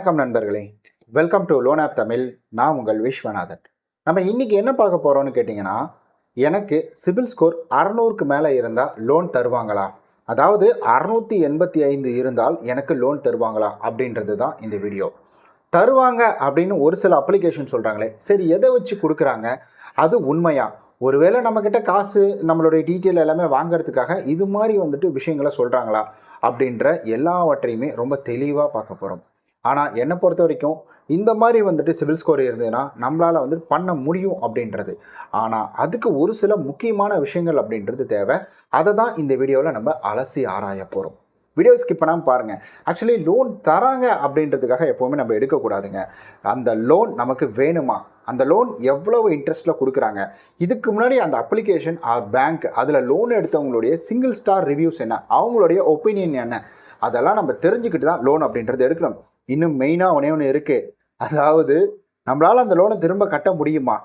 வணக்கம் நண்பர்களே. Welcome to loan app Tamil நான் உங்கள் விஸ்வநாதன். நம்ம இன்றைக்கி என்ன பார்க்க போகிறோம்னு கேட்டிங்கன்னா எனக்கு சிபில் ஸ்கோர் அறநூறுக்கு மேலே இருந்தால் லோன் தருவாங்களா? அதாவது அறநூற்றி எண்பத்தி ஐந்து இருந்தால் எனக்கு லோன் தருவாங்களா? அப்படின்றது தான் இந்த வீடியோ. தருவாங்க அப்படின்னு ஒரு சில அப்ளிகேஷன் சொல்கிறாங்களே சரி எதை வச்சு கொடுக்குறாங்க? அது உண்மையா? ஒருவேளை நம்மக்கிட்ட காசு நம்மளுடைய டீட்டெயில் எல்லாமே வாங்குறதுக்காக இது மாதிரி வந்துட்டு விஷயங்களை சொல்கிறாங்களா அப்படின்ற எல்லாவற்றையுமே ரொம்ப தெளிவாக பார்க்க போகிறோம் ஆனால் என்னை பொறுத்த வரைக்கும் இந்த மாதிரி வந்துட்டு சிவில் ஸ்கோர் இருந்ததுன்னா நம்மளால் வந்துட்டு பண்ண முடியும் அப்படின்றது. ஆனால் அதுக்கு ஒரு சில முக்கியமான விஷயங்கள் அப்படின்றது தேவை. அதை தான் இந்த வீடியோவில் நம்ம அலசி ஆராய போகிறோம் வீடியோ ஸ்கிப் பண்ணாமல் பாருங்கள் ஆக்சுவலி லோன் தராங்க அப்படின்றதுக்காக எப்போவுமே நம்ம எடுக்கக்கூடாதுங்க. அந்த லோன் நமக்கு வேணுமா? அந்த லோன் எவ்வளவு இன்ட்ரெஸ்ட்டில் கொடுக்குறாங்க? இதுக்கு முன்னாடி அந்த அப்ளிகேஷன் ஆர் பேங்க் அதில் லோன் எடுத்தவங்களுடைய சிங்கிள் ஸ்டார் ரிவ்யூஸ் என்ன? அவங்களுடைய ஒப்பீனியன் என்ன? அதெல்லாம் நம்ம தெரிஞ்சுக்கிட்டு தான் லோன் அப்படின்றது எடுக்கணும். இன்னும் மெயினாக ஒன்றே ஒன்று இருக்குது அதாவது நம்மளால் அந்த லோனை திரும்ப கட்ட முடியுமா?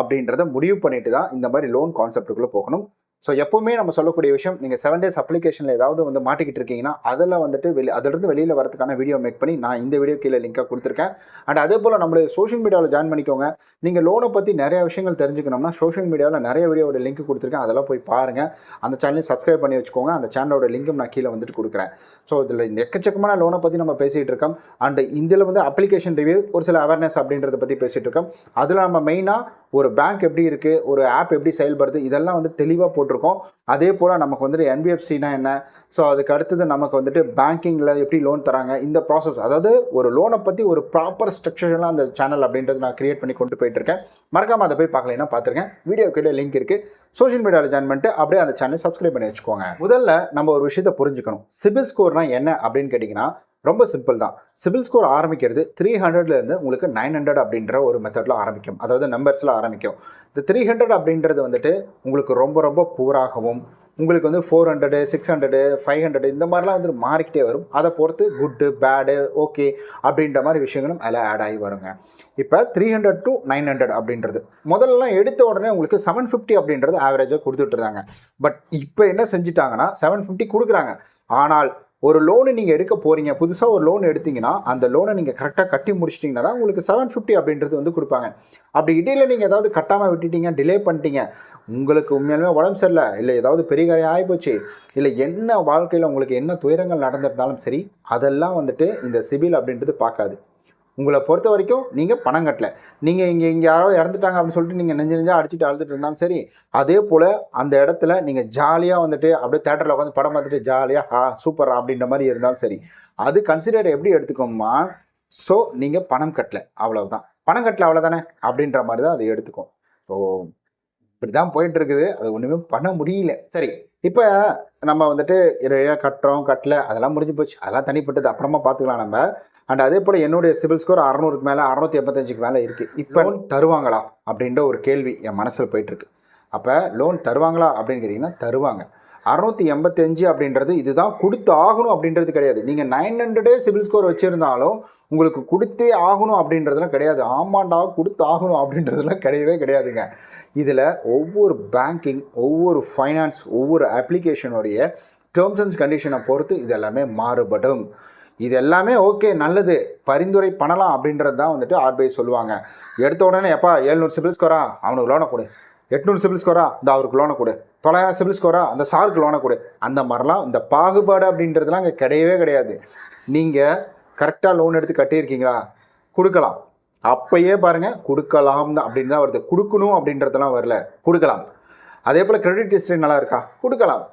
அப்படின்றத முடிவு பண்ணிட்டு தான் இந்த மாதிரி லோன் கான்செப்ட்டுக்குள்ளே போகணும். ஸோ எப்போவுமே நம்ம சொல்லக்கூடிய விஷயம் நீங்கள் செவன் டேஸ் அப்ளிகேஷனில் ஏதாவது வந்து மாட்டிக்கிட்டு இருக்கீங்கன்னா அதில் வந்துட்டு வெளி அதிலிருந்து வெளியில் வரதுக்கான வீடியோ மேக் பண்ணி நான் இந்த வீடியோ கீழே லிங்காக கொடுத்துருக்கேன். அண்ட் அதே போல் நம்மளுடைய சோஷியல் மீடியாவில் ஜாயின் பண்ணிக்கோங்க. நீங்கள் லோனை பற்றி நிறைய விஷயங்கள் தெரிஞ்சுக்கணும்னா சோஷியல் மீடியாவில் நிறைய வீடியோட லிங்க் கொடுத்துருக்கேன். அதெல்லாம் போய் பாருங்கள் அந்த சேனலையும் சப்ஸ்கிரைப் பண்ணி வச்சுக்கோங்க. அந்த சேனலோட லிங்க்கும் நான் கீழே வந்துட்டு கொடுக்குறேன். ஸோ இதில் எக்கச்சக்கமான லோனை பற்றி நம்ம பேசிகிட்டு இருக்கோம். அண்ட் இதில் வந்து அப்ளிகேஷன் ரிவ்யூ ஒரு சில அவேர்னஸ் அப்படின்றத பற்றி பேசிகிட்டு இருக்கோம். அதில் நம்ம மெயினாக ஒரு ஒரு பேங்க் எப்படி இருக்குது ஒரு ஆப் எப்படி செயல்படுது இதெல்லாம் வந்து தெளிவாக போட்டிருக்கோம். அதே போல் நமக்கு வந்துட்டு என்பிஎஃப்சினா என்ன? ஸோ அதுக்கு அடுத்தது நமக்கு வந்துட்டு பேங்கிங்கில் எப்படி லோன் தராங்க? இந்த ப்ராசஸ் அதாவது ஒரு லோனை பற்றி ஒரு ப்ராப்பர் ஸ்ட்ரக்சர்லாம் அந்த சேனல் அப்படின்றது நான் க்ரியேட் பண்ணி கொண்டு போயிட்டுருக்கேன். மறக்காமல் அதை போய் பார்க்கலைன்னா பார்த்துருக்கேன். வீடியோ கீழே லிங்க் இருக்குது சோஷியல் மீடியாவில் ஜாயின் பண்ணிட்டு அப்படியே அந்த சேனல் சப்ஸ்கிரைப் பண்ணி வச்சுக்கோங்க. முதல்ல நம்ம ஒரு விஷயத்தை புரிஞ்சுக்கணும். சிபில் ஸ்கோர்னா என்ன அப்படின்னு கேட்டிங்கன்னா ரொம்ப சிம்பிள் தான். சிபில் ஸ்கோர் ஆரம்பிக்கிறது த்ரீ ஹண்ட்ரட்லேருந்து உங்களுக்கு நைன் ஹண்ட்ரட் அப்படின்ற ஒரு மெத்தடில் ஆரம்பிக்கும். அதாவது நம்பர்ஸில் ஆரம்பிக்கும். இந்த த்ரீ ஹண்ட்ரட் அப்படின்றது வந்துட்டு உங்களுக்கு ரொம்ப ரொம்ப பூராகவும் உங்களுக்கு வந்து four hundred six hundred five hundred இந்த மாதிரிலாம் வந்து மாறிக்கிட்டே வரும். அதை பொறுத்து குட்டு பேடு ஓகே அப்படின்ற மாதிரி விஷயங்களும் அதில் ஆட் ஆகி வருங்க. இப்போ three hundred to nine hundred அப்படின்றது. முதல்லலாம் எடுத்த உடனே உங்களுக்கு செவன் ஃபிஃப்டி அப்படின்றது ஆவரேஜாக கொடுத்துட்ருந்தாங்க பட் இப்போ என்ன செஞ்சுட்டாங்கன்னா செவன் ஃபிஃப்டி கொடுக்குறாங்க. ஆனால் ஒரு லோனு நீங்கள் எடுக்க போகிறீங்க புதுசாக ஒரு லோன் எடுத்தீங்கன்னா அந்த லோனை நீங்கள் கரெக்டாக கட்டி முடிச்சிட்டிங்கன்னா தான் உங்களுக்கு செவன் ஃபிஃப்டி அப்படின்றது வந்து கொடுப்பாங்க. அப்படி இடையில நீங்கள் ஏதாவது கட்டாமல் விட்டுட்டீங்க டிலே பண்ணிட்டீங்க உங்களுக்கு உண்மையாலுமே உடம்பு சரியில்லை இல்லை ஏதாவது பெரிய காரியம் ஆகிப்போச்சு இல்லை என்ன வாழ்க்கையில் உங்களுக்கு என்ன துயரங்கள் நடந்திருந்தாலும் சரி அதெல்லாம் வந்துட்டு இந்த சிபில் அப்படின்றது பார்க்காது. உங்களை பொறுத்த வரைக்கும் நீங்கள் பணம் கட்டல. நீங்கள் இங்கே இங்கே யாரோ இறந்துட்டாங்க அப்படின்னு சொல்லிட்டு நீங்கள் நெஞ்சு நெஞ்சாக அடிச்சுட்டு அழுதுட்டு இருந்தாலும் சரி அதே போல் அந்த இடத்துல நீங்கள் ஜாலியாக வந்துட்டு அப்படியே தேட்டரில் உட்காந்து படம் பார்த்துட்டு ஜாலியாக ஹா சூப்பர் அப்படின்ற மாதிரி இருந்தாலும் சரி அது கன்சிடர் எப்படி எடுத்துக்கோமா ஸோ நீங்கள் பணம் கட்டல அவ்வளவுதான். பணம் கட்டல அவ்வளோதானே அப்படின்ற மாதிரி தான் அதை எடுத்துக்கும். ஸோ இப்படி தான் போயிட்டு இருக்குது அது ஒன்றுமே பண்ண முடியல. சரி இப்போ நம்ம வந்துட்டு இறையாக கட்டுறோம் கட்டல அதெல்லாம் முடிஞ்சு போச்சு. அதெல்லாம் தனிப்பட்டது. அப்புறமா பார்த்துக்கலாம் நம்ம. அண்ட் அதே போல் என்னுடைய சிபில் ஸ்கோர் அறநூறுக்கு மேலே அறநூற்றி எண்பத்தஞ்சுக்கு மேலே இருக்குது இப்போ லோன் தருவாங்களா? அப்படின்ற ஒரு கேள்வி என் மனசில் போயிட்டுருக்கு. அப்போ லோன் தருவாங்களா அப்படின்னு கேட்டிங்கன்னா தருவாங்க. அறநூற்றி எண்பத்தஞ்சு அப்படின்றது இதுதான் கொடுத்து ஆகணும் அப்படின்றது கிடையாது. நீங்கள் நைன் ஹண்ட்ரடே சிபில் ஸ்கோர் வச்சுருந்தாலும் உங்களுக்கு கொடுத்தே ஆகணும் அப்படின்றதுலாம் கிடையாது. ஆமாண்டா கொடுத்து ஆகணும் அப்படின்றதுலாம் கிடையவே கிடையாதுங்க. இதில் ஒவ்வொரு பேங்கிங் ஒவ்வொரு ஃபைனான்ஸ் ஒவ்வொரு அப்ளிகேஷனுடைய டேர்ம்ஸ் அண்ட் கண்டிஷனை பொறுத்து இது எல்லாமே மாறுபடும். இது எல்லாமே ஓகே நல்லது. பரிந்துரை பண்ணலாம் அப்படின்றது தான் வந்துட்டு ஆர்பிஐ சொல்லுவாங்க. எடுத்த உடனே எப்பா ஏழ்நூறு சிபில் ஸ்கோரா? அவனுக்கு லோனை கொடு. எட்நூறு சிபில் ஸ்கோரா இந்த அவருக்கு லோனை கொடு. தொள்ளாயிரம் சிபில் ஸ்கோரா அந்த சாருக்கு லோனை கொடு. அந்த மாதிரிலாம் இந்த பாகுபாடு அப்படின்றதுலாம் அங்கே கிடையவே கிடையாது. நீங்கள் கரெக்டாக லோன் எடுத்து கட்டியிருக்கீங்களா? கொடுக்கலாம். அப்பயே பாருங்கள் கொடுக்கலாம் தான் அப்படின்னு தான் வருது. கொடுக்கணும் அப்படின்றதெல்லாம் வரல. கொடுக்கலாம். அதே போல் கிரெடிட் ஹிஸ்ட்ரி நல்லா இருக்கா? கொடுக்கலாம்.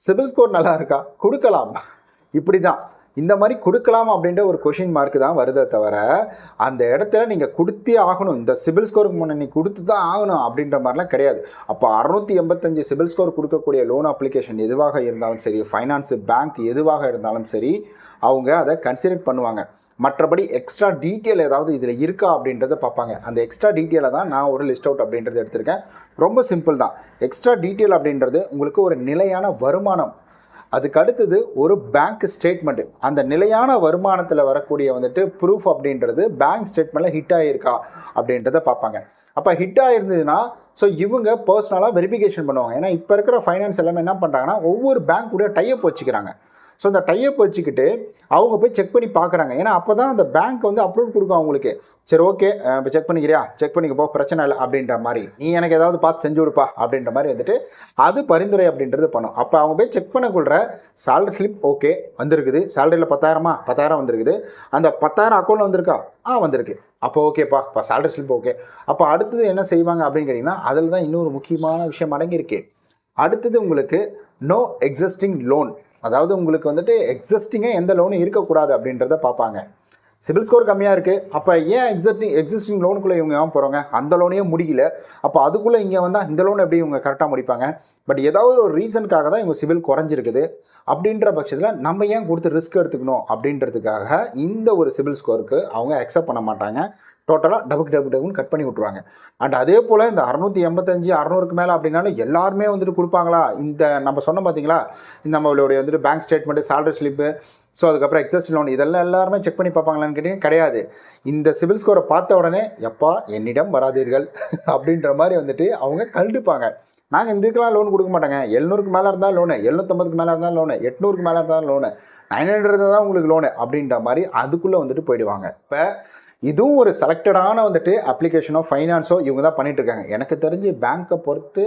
சிபில் ஸ்கோர் நல்லா இருக்கா? கொடுக்கலாம். இப்படி தான் இந்த மாதிரி கொடுக்கலாம் அப்படின்ற ஒரு கொஷின் மார்க் தான் வருதே தவிர அந்த இடத்துல நீங்கள் கொடுத்தே ஆகணும். இந்த சிபில் ஸ்கோருக்கு முன்னே நீ கொடுத்து தான் ஆகணும் அப்படின்ற மாதிரிலாம் கிடையாது. அப்போ அறுநூற்றி எண்பத்தஞ்சு சிபில் ஸ்கோர் கொடுக்கக்கூடிய லோன் அப்ளிகேஷன் எதுவாக இருந்தாலும் சரி ஃபைனான்ஸு பேங்க் எதுவாக இருந்தாலும் சரி அவங்க அதை கன்சிடர் பண்ணுவாங்க. மற்றபடி எக்ஸ்ட்ரா டீட்டெயில் ஏதாவது இதில் இருக்கா அப்படின்றத பார்ப்பாங்க. அந்த எக்ஸ்ட்ரா டீட்டெயிலை தான் நான் ஒரு லிஸ்ட் அவுட் அப்படின்றத எடுத்திருக்கேன். ரொம்ப சிம்பிள் தான். எக்ஸ்ட்ரா டீட்டெயில் அப்படின்றது உங்களுக்கு ஒரு நிலையான வருமானம் அதுக்கு அடுத்தது ஒரு பேங்க் ஸ்டேட்மெண்ட்டு அந்த நிலையான வருமானத்தில் வரக்கூடிய வந்துட்டு ப்ரூஃப் அப்படின்றது பேங்க் ஸ்டேட்மெண்ட்டில் ஹிட் ஆகிருக்கா அப்படின்றத பார்ப்பாங்க. அப்போ ஹிட் ஆயிருந்ததுன்னா ஸோ இவங்க பர்சனலாக வெரிஃபிகேஷன் பண்ணுவாங்க. ஏன்னா இப்போ இருக்கிற ஃபைனான்ஸ் எல்லாமே என்ன பண்ணுறாங்கன்னா ஒவ்வொரு பேங்க் கூட டைப் வச்சுக்கிறாங்க. ஸோ இந்த டைப் வச்சுக்கிட்டு அவங்க போய் செக் பண்ணி பார்க்குறாங்க. ஏன்னா அப்போ தான் அந்த பேங்க் வந்து அப்ரூவ் கொடுக்கும் அவங்களுக்கு. சரி ஓகே இப்போ செக் பண்ணிக்கிறியா? செக் பண்ணிக்க போ பிரச்சனை இல்லை அப்படின்ற மாதிரி. நீ எனக்கு ஏதாவது பார்த்து செஞ்சு கொடுப்பா அப்படின்ற மாதிரி வந்துட்டு அது பரிந்துரை அப்படின்றது பண்ணும். அப்போ அவங்க போய் செக் பண்ணக்குள்ள சேலரி ஸ்லிப் ஓகே வந்திருக்குது. சேலரியில் பத்தாயிரமா? பத்தாயிரம் வந்திருக்குது. அந்த பத்தாயிரம் அக்கௌண்ட்டில் வந்திருக்கா? ஆ வந்திருக்கு. அப்போ ஓகேப்பா இப்போ சேலரி ஸ்லிப் ஓகே அப்போ அடுத்தது என்ன செய்வாங்க அப்படின்னு கேட்டிங்கன்னா அதில் தான் இன்னொரு முக்கியமான விஷயம் அடங்கியிருக்கு. அடுத்தது உங்களுக்கு நோ எக்ஸிஸ்டிங் லோன் அதாவது உங்களுக்கு வந்துட்டு எக்ஸிஸ்டிங்காக எந்த லோனும் இருக்கக்கூடாது அப்படின்றத பார்ப்பாங்க. சிபில் ஸ்கோர் கம்மியாக இருக்குது அப்போ ஏன் எக்ஸிஸ்டிங் எக்ஸிஸ்டிங் லோனுக்குள்ளே இவங்க ஏன் போகிறாங்க அந்த லோனையும் முடியல அப்போ அதுக்குள்ளே இங்கே வந்தால் இந்த லோன் எப்படி இவங்க கரெக்டாக முடிப்பாங்க? பட் ஏதாவது ஒரு ரீசனுக்காக தான் இவங்க சிவில் குறைஞ்சிருக்குது. அப்படின்ற பட்சத்தில் நம்ம ஏன் கொடுத்து ரிஸ்க் எடுத்துக்கணும் அப்படின்றதுக்காக இந்த ஒரு சிபில் ஸ்கோருக்கு அவங்க அக்செப்ட் பண்ண மாட்டாங்க. டோட்டலாக டபுக்கு டபுக்கு டபுன்னு கட் பண்ணி விட்ருவாங்க அண்ட் அதே போல் இந்த அறநூற்றி எண்பத்தஞ்சு அறநூறுக்கு மேலே அப்படின்னாலும் எல்லாருமே வந்துட்டு கொடுப்பாங்களா? இந்த நம்ம சொன்ன பார்த்தீங்களா இந்த நம்மளுடைய வந்துட்டு bank statement salary slip so அதுக்கப்புறம் எக்ஸஸ் லோன் இதெல்லாம் எல்லாருமே செக் பண்ணி பார்ப்பாங்களான்னு கேட்டிங்கன்னா கிடையாது. இந்த சிவில் ஸ்கோரை பார்த்த உடனே எப்பா என்னிடம் வராதீர்கள். அப்படின்ற மாதிரி வந்துட்டு அவங்க கண்டுப்பாங்க. நாங்கள் இந்த இதுக்கெல்லாம் லோன் கொடுக்க மாட்டோங்க. எழுநூறுக்கு மேலே இருந்தால் லோனு எழுநூற்றம்பதுக்கு மேலே இருந்தால் லோனு எட்நூறுக்கு மேலே இருந்தால் லோனு நைன் ஹண்ட்ரட் தான் உங்களுக்கு லோனு அப்படின்ற மாதிரி அதுக்குள்ளே வந்துட்டு போயிடுவாங்க. இப்போ இதுவும் ஒரு செலக்டடான வந்துட்டு அப்ளிகேஷனோ ஃபைனான்ஸோ இவங்க தான் பண்ணிகிட்ருக்காங்க இருக்காங்க. எனக்கு தெரிஞ்சு பேங்க்கை பொறுத்து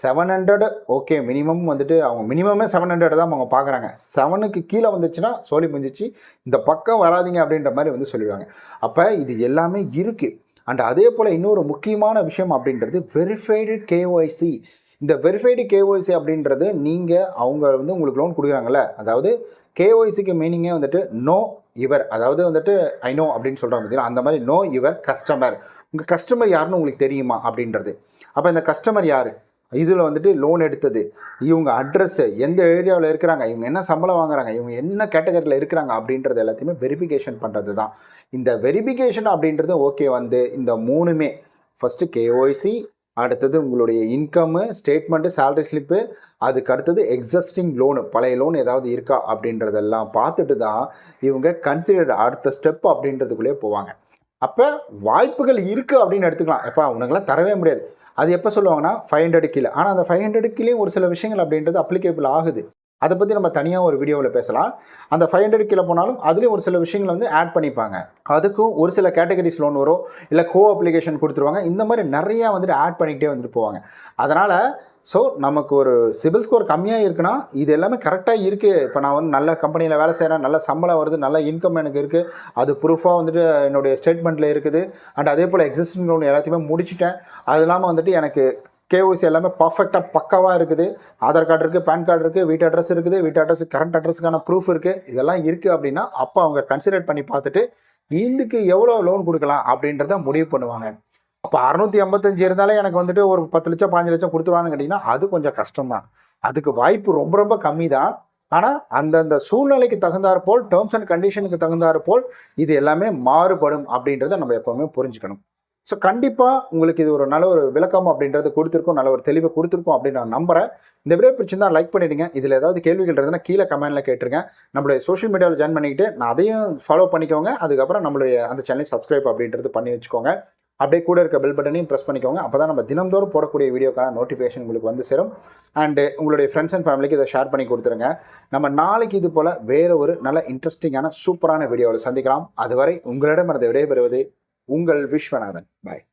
செவன் ஹண்ட்ரட் ஓகே மினிமம் வந்துட்டு அவங்க மினிமமே செவன் ஹண்ட்ரட் தான் அவங்க பார்க்குறாங்க செவனுக்கு கீழே வந்துச்சுன்னா சோழி முடிஞ்சிச்சு இந்த பக்கம் வராதீங்க அப்படின்ற மாதிரி வந்து சொல்லிடுவாங்க. அப்போ இது எல்லாமே இருக்குது அண்ட் அதே போல் இன்னொரு முக்கியமான விஷயம் அப்படின்றது வெரிஃபைடு கேஒய்சி இந்த வெரிஃபைடு கேஒய்சி அப்படின்றது நீங்கள் அவங்க வந்து உங்களுக்கு லோன் கொடுக்குறாங்கல்ல. அதாவது கேஒய்சிக்கு மீனிங்கே வந்துட்டு நோ இவர் அதாவது வந்துட்டு ஐ நோ அப்படின்னு சொல்கிறாங்க பார்த்தீங்கன்னா அந்த மாதிரி நோ இவர் கஸ்டமர் உங்கள் கஸ்டமர் யாருன்னு உங்களுக்கு தெரியுமா அப்படின்றது. அப்போ இந்த கஸ்டமர் யார்? இதில் வந்துட்டு லோன் எடுத்தது. இவங்க அட்ரஸ்ஸு எந்த ஏரியாவில் இருக்கிறாங்க? இவங்க என்ன சம்பளம் வாங்குறாங்க? இவங்க என்ன கேட்டகரியில் இருக்கிறாங்க? அப்படின்றது எல்லாத்தையுமே வெரிஃபிகேஷன் பண்ணுறது தான் இந்த வெரிஃபிகேஷன் அப்படின்றது ஓகே வந்து இந்த மூணுமே. ஃபஸ்ட்டு கேஒய்சி அடுத்தது உங்களுடைய இன்கம்மு ஸ்டேட்மெண்ட்டு சேலரி ஸ்லிப்பு அதுக்கு அடுத்தது எக்ஸஸ்டிங் லோனு பழைய லோன் ஏதாவது இருக்கா அப்படின்றதெல்லாம் பார்த்துட்டு தான் இவங்க கன்சிடர் அடுத்த ஸ்டெப் அப்படின்றதுக்குள்ளேயே போவாங்க. அப்போ வாய்ப்புகள் இருக்குது அப்படின்னு எடுத்துக்கலாம். எப்போ அவனுங்களாம் தரவே முடியாது. அது எப்போ சொல்லுவாங்கன்னா ஃபைவ் ஹண்ட்ரட் கீழே. ஆனால் அந்த ஃபைவ் ஹண்ட்ரட் கீழே ஒரு சில விஷயங்கள் அப்படின்றது அப்ளிகேபிள் ஆகுது. அதை பற்றி நம்ம தனியாக ஒரு வீடியோவில் பேசலாம். அந்த ஃபைவ் ஹண்ட்ரட் கீழே போனாலும் அதுலேயும் ஒரு சில விஷயங்கள் வந்து ஆட் பண்ணிப்பாங்க. அதுக்கும் ஒரு சில கேட்டகரிஸ் லோன் வரும். இல்லை கோ அப்ளிகேஷன் கொடுத்துருவாங்க. இந்த மாதிரி நிறையா வந்துட்டு ஆட் பண்ணிக்கிட்டே வந்துட்டு போவாங்க. அதனால் ஸோ நமக்கு ஒரு சிபில் ஸ்கோர் கம்மியாக இருக்குன்னா இது எல்லாமே கரெக்டாக இருக்குது இப்போ நான் வந்து நல்ல கம்பெனியில் வேலை செய்கிறேன் நல்ல சம்பளம் வருது. நல்ல இன்கம் எனக்கு இருக்குது அது ப்ரூஃபாக வந்துட்டு என்னுடைய ஸ்டேட்மெண்ட்டில் இருக்குது. அண்ட் அதே போல் எக்ஸிஸ்டிங் லோன் எல்லாத்தையுமே முடிச்சுட்டேன். அது இல்லாமல் வந்துட்டு எனக்கு கேஓசி எல்லாமே பர்ஃபெக்டாக பக்காவாக இருக்குது. ஆதார் கார்டு இருக்குது பேன் கார்டு இருக்குது வீட்டு அட்ரஸ் இருக்குது வீட்டு அட்ரஸ் கரண்ட் அட்ரஸுக்கான ப்ரூஃப் இருக்குது இதெல்லாம் இருக்குது அப்படின்னா அப்போ அவங்க கன்சிடர் பண்ணி பார்த்துட்டு இந்துக்கு எவ்வளோ லோன் கொடுக்கலாம்? அப்படின்றத முடிவு பண்ணுவாங்க. அப்போ அறநூற்றி ஐம்பத்தஞ்சு இருந்தாலே எனக்கு வந்துட்டு ஒரு பத்து லட்சம் பாஞ்சு லட்சம் கொடுத்துருவான்னு கேட்டிங்கன்னா அது கொஞ்சம் கஷ்டம் தான் அதுக்கு வாய்ப்பு ரொம்ப ரொம்ப கம்மி தான் ஆனால் அந்தந்த சூழ்நிலைக்கு தகுந்தாற் போல் டேர்ம்ஸ் அண்ட் கண்டிஷனுக்கு தகுந்தாற் போல் இது எல்லாமே மாறுபடும் அப்படின்றத நம்ம எப்போவுமே புரிஞ்சுக்கணும். ஸோ கண்டிப்பாக உங்களுக்கு இது ஒரு நல்ல ஒரு விளக்கம் அப்படின்றது கொடுத்துருக்கோம் நல்ல ஒரு தெளிவை கொடுத்துருக்கோம் அப்படின்னு நான் நம்புகிறேன் இந்த வீடியோ பிடிச்சிருந்தா லைக் பண்ணிடுங்க. இதில் ஏதாவது கேள்விகள் இருந்தால் கீழே கமெண்ட்டில் கேட்டுருங்க. நம்மளுடைய சோஷியல் மீடியாவில் ஜாயின் பண்ணிக்கிட்டு நான் அதையும் ஃபாலோ பண்ணிக்கோங்க. அதுக்கப்புறம் நம்மளுடைய அந்த சேனலை சப்ஸ்கிரைப் அப்படின்றது பண்ணி வச்சுக்கோங்க. அப்படியே கூட இருக்க பெல் பட்டனையும் ப்ரெஸ் பண்ணிக்கோங்க. அப்போ தான் நம்ம தினந்தோறும் போடக்கூடிய வீடியோக்கான நோட்டிஃபிகேஷன் உங்களுக்கு வந்து சேரும். அண்டு உங்களுடைய ஃப்ரெண்ட்ஸ் அண்ட் ஃபேமிலிக்கு இதை ஷேர் பண்ணி கொடுத்துருங்க. நம்ம நாளைக்கு இது போல் வேறு ஒரு நல்ல இன்ட்ரெஸ்டிங்கான சூப்பரான வீடியோவில் சந்திக்கலாம். அதுவரை உங்களிடம் அதை விடைபெறுவது உங்கள் விஸ்வநாதன். பாய்